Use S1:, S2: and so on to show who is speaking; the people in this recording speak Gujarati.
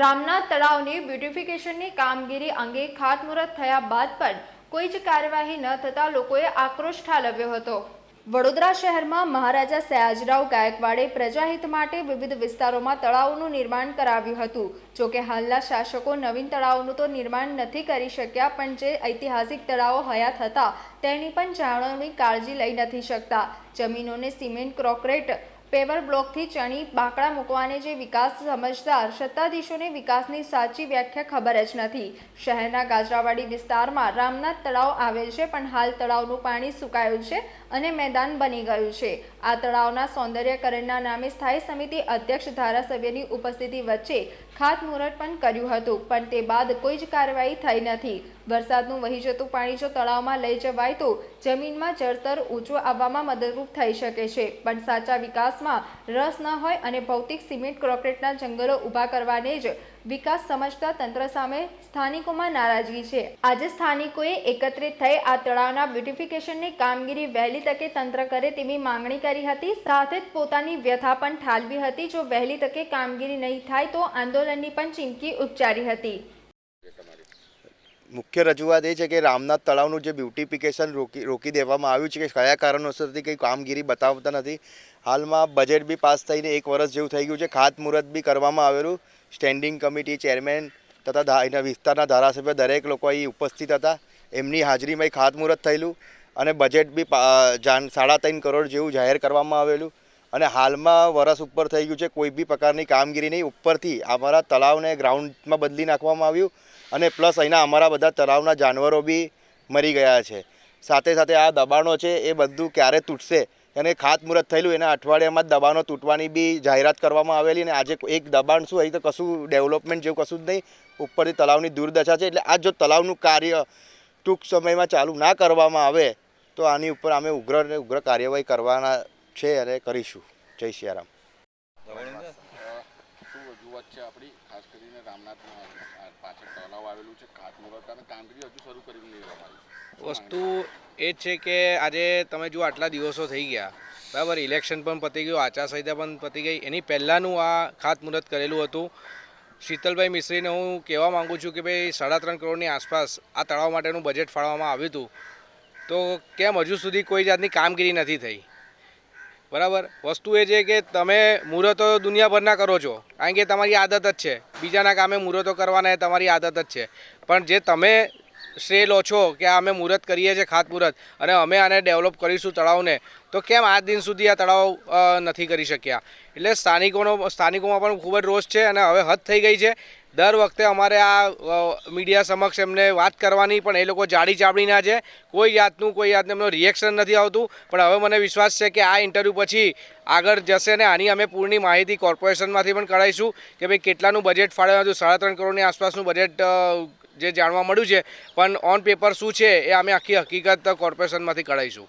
S1: રામનાથ તળાવની બ્યુટિફિકેશનની કામગીરી અંગે ખાતમુહૂર્ત થયા બાદ પણ કોઈ જ કાર્યવાહી ન થતાં લોકોએ આક્રોશ ઠાલવ્યો હતો. વડોદરા શહેરમાં મહારાજા સયાજરાવ ગાયકવાડે પ્રજાહિત માટે વિવિધ વિસ્તારોમાં તળાવોનું નિર્માણ કરાવ્યું હતું. જોકે હાલના શાસકો નવીન તળાવોનું તો નિર્માણ નથી કરી શક્યા, પણ જે ઐતિહાસિક તળાવો હયાત હતા તેની પણ જાળવણી કાળજી લઈ નથી શકતા. જમીનોને સિમેન્ટ, ક્રોકરેટ પેવર બ્લોકથી ચણી, બાકડા મૂકવાને જે વિકાસ સમજદાર, સત્તાધીશોને વિકાસની સાચી વ્યાખ્યા ખબર જ નથી. શહેરના ગાજરાવાડી વિસ્તારમાં રામનાથ તળાવ આવેલ છે, પણ હાલ તળાવનું પાણી સુકાયું છે અને મેદાન બની ગયું છે. આ તળાવના સૌંદર્યકરણના નામે સ્થાયી સમિતિ અધ્યક્ષ ધારાસભ્યની ઉપસ્થિતિ વચ્ચે ખાતમુહૂર્ત પણ કર્યું હતું, પણ તે બાદ કોઈ જ કાર્યવાહી થઈ નથી. વરસાદનું વહી જતું પાણી જો તળાવમાં લઈ જવાય તો જમીનમાં જળતર ઊંચું આવવામાં મદદરૂપ થઈ શકે છે, પણ સાચા વિકાસમાં રસ ન હોય અને ભૌતિક સિમેન્ટ ક્રોકેટના જંગલો ઊભા કરવાને જ વિકાસ સમજતા તંત્ર સામે સ્થાનિકોમાં નારાજગી છે. આજે સ્થાનિકોએ એકત્રિત થઈ આ તળાવના બ્યુટિફિકેશનની કામગીરી વહેલી તકે તંત્ર કરે તેવી માંગણી કરી હતી. સાથે જ પોતાની વ્યથા પણ ઠાલવી હતી. જો વહેલી તકે કામગીરી નહીં થાય તો આંદોલનની પણ ચીમકી ઉચ્ચારી હતી.
S2: મુખ્ય રજૂઆત એ છે કે રામનાથ તળાવનું જે બ્યુટિફિકેશન રોકી રોકી દેવામાં આવ્યું છે કે કયા કારણોસરથી કંઈ કામગીરી બતાવતા નથી. હાલમાં બજેટ બી પાસ થઈને એક વર્ષ જેવું થઈ ગયું છે. ખાતમુહૂર્ત બી કરવામાં આવેલું. સ્ટેન્ડિંગ કમિટી ચેરમેન તથા એના વિસ્તારના ધારાસભ્ય દરેક લોકો અહીં ઉપસ્થિત હતા. એમની હાજરીમાં ખાતમુહૂર્ત થયેલું અને બજેટ બી પા- જાણ સાડા ત્રણ કરોડ જેવું જાહેર કરવામાં આવેલું. અને હાલમાં વરસ ઉપર થઈ ગયું છે, કોઈ બી પ્રકારની કામગીરી નહીં. ઉપરથી અમારા તળાવને ગ્રાઉન્ડમાં બદલી નાખવામાં આવ્યું અને પ્લસ અહીંના અમારા બધા તળાવના જાનવરો બી મરી ગયા છે. સાથે સાથે આ દબાણો છે, એ બધું ક્યારે તૂટશે? અને ખાતમુહૂર્ત થયેલું, એના અઠવાડિયામાં જ દબાણો તૂટવાની બી જાહેરાત કરવામાં આવેલી અને આજે એક દબાણ શું, અહીં તો કશું ડેવલપમેન્ટ જેવું કશું જ નહીં. ઉપરથી તળાવની દુર્દશા છે, એટલે આ જો તળાવનું કાર્ય ટૂંક સમયમાં ચાલુ ના કરવામાં આવે, તો આની ઉપર અમે ઉગ્ર ઉગ્ર કાર્યવાહી કરવાના છે અને કરીશું. જય સિયારામ.
S3: છે આપણી ખાસ પાછળ તળાવ આવેલું છે
S4: વસ્તુ એ જ છે કે આજે તમે જો આટલા દિવસો થઈ ગયા. બરાબર ઇલેક્શન પણ પતી ગયું, આચારસંહિતા પણ પતી ગઈ. એની પહેલાંનું આ ખાતમુહૂર્ત કરેલું હતું. શીતલભાઈ મિશ્રીને હું કહેવા માગું છું કે ભાઈ, સાડા ત્રણ કરોડની આસપાસ આ તળાવ માટેનું બજેટ ફાળવવામાં આવ્યું હતું. તો કેમ હજુ સુધી કોઈ જાતની કામગીરી નથી થઈ? બરાબર? વસ્તુ એ છે કે તમે મુહૂર્તો દુનિયાભરના કરો છો, કારણ કે તમારી આદત જ છે. બીજાના કામે મુહૂર્તો કરવાના એ તમારી આદત જ છે. પણ જે તમે શ્રેય લો છો કે અમે મુહૂર્ત કરીએ છીએ ખાતમુહૂર્ત અને અમે આને ડેવલપ કરીશું તળાવને, તો કેમ આજ દિન સુધી આ તળાવ નથી કરી શક્યા? એટલે સ્થાનિકોનો, સ્થાનિકોમાં પણ ખૂબ જ રોષ છે અને હવે હદ થઈ ગઈ છે. દર વખતે અમારે આ મીડિયા સમક્ષ એમને વાત કરવાની, પણ એ લોકો જાડી ચાબડીના છે. કોઈ જાતનું કોઈ જાતનું એમનું રિએક્શન નથી આવતું. પણ હવે મને વિશ્વાસ છે કે આ ઇન્ટરવ્યૂ પછી આગળ જશે ને આની અમે પૂરની માહિતી કોર્પોરેશનમાંથી પણ કરાવીશું કે ભાઈ કેટલાનું બજેટ ફાળવ્યું હતું સાડા ત્રણ કરોડની આસપાસનું બજેટ જે જાણવા મળ્યું છે, પણ ઓન પેપર શું છે એ અમે આખી હકીકત કોર્પોરેશનમાંથી કઢાઈશું